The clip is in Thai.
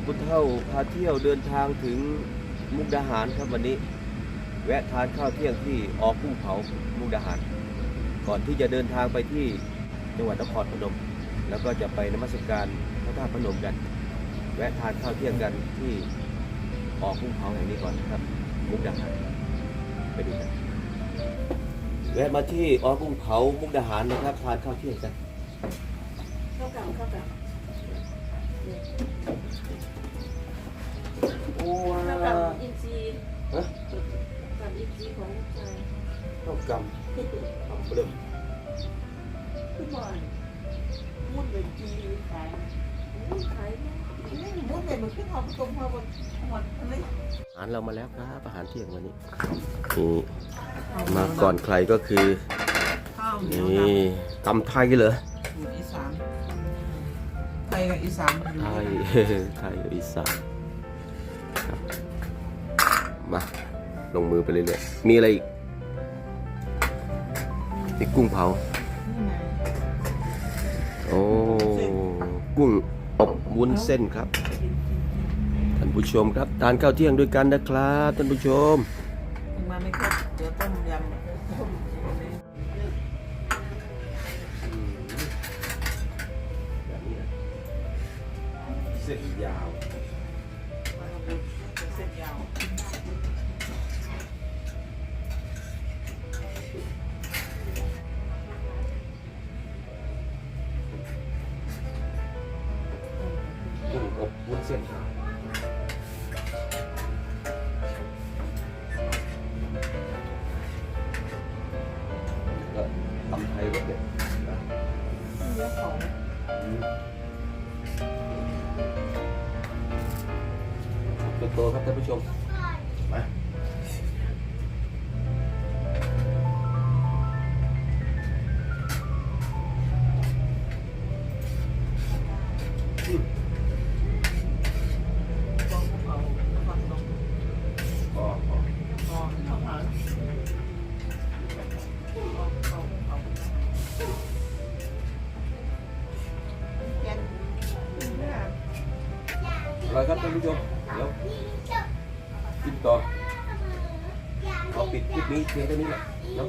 ระพุทธเท่าพาเที่ยวเดินทางถึงมุกดาหารครับวันนี้ แวะทานข้าวเที่ยงที่ออกุ้งเผามุกดาหาร ก่อนที่จะเดินทางไปที่จังหวัดนครพนม แล้วก็จะไปนมัสการพระธาตุพนมกัน แวะทานข้าวเที่ยงกันที่ออกุ้งเผาแห่งนี้ก่อนนะครับ มุกดาหารไปดูกันแวะมาที่ออกุ้งเผามุกดาหารนะครับทานข้าวเที่ยงกันข้าวกับเข้าวกับโอินซีย์ของลูกชายข้าวกำข้าวเปลือกขึ้นบ่อยมุดเป็นจีขายมุดขายเนี่ยนี่มุดเป็นมันขึ้นหอบตรงหอบหมดเลยอาหารเรามาแล้วครับอาหารเที่ยงวันนี้นี่มาก่อนใครก็คือข้าวเหนียวนี่ดำตำไทยเหรอสูตรอีสานไทยกับอีสานอยู่ไทด้วยยกันไทยอีสานครับมา ลงมือไปเรื่อยๆมีอะไรอีกมีกุ้งเผานี่ไงโอ้กุ้งอบวุ้นเส้นครับท่านผู้ชมครับทานข้าวเที่ยงด้วยกันนะครับท่านผู้ชมถึงมาไม่ครบเดี๋ยวต้มยำต้มอันนี้แบบนี้นะเส้นยาวปลากระปุกเส้นยาว อบวุ้นเส้นก็ตำไทยแอร่อยครับท่านผู้ชมเดี๋ยวกินต่อเขาปิดคลิปนี้เพียงเท่านี้แหละเนาะ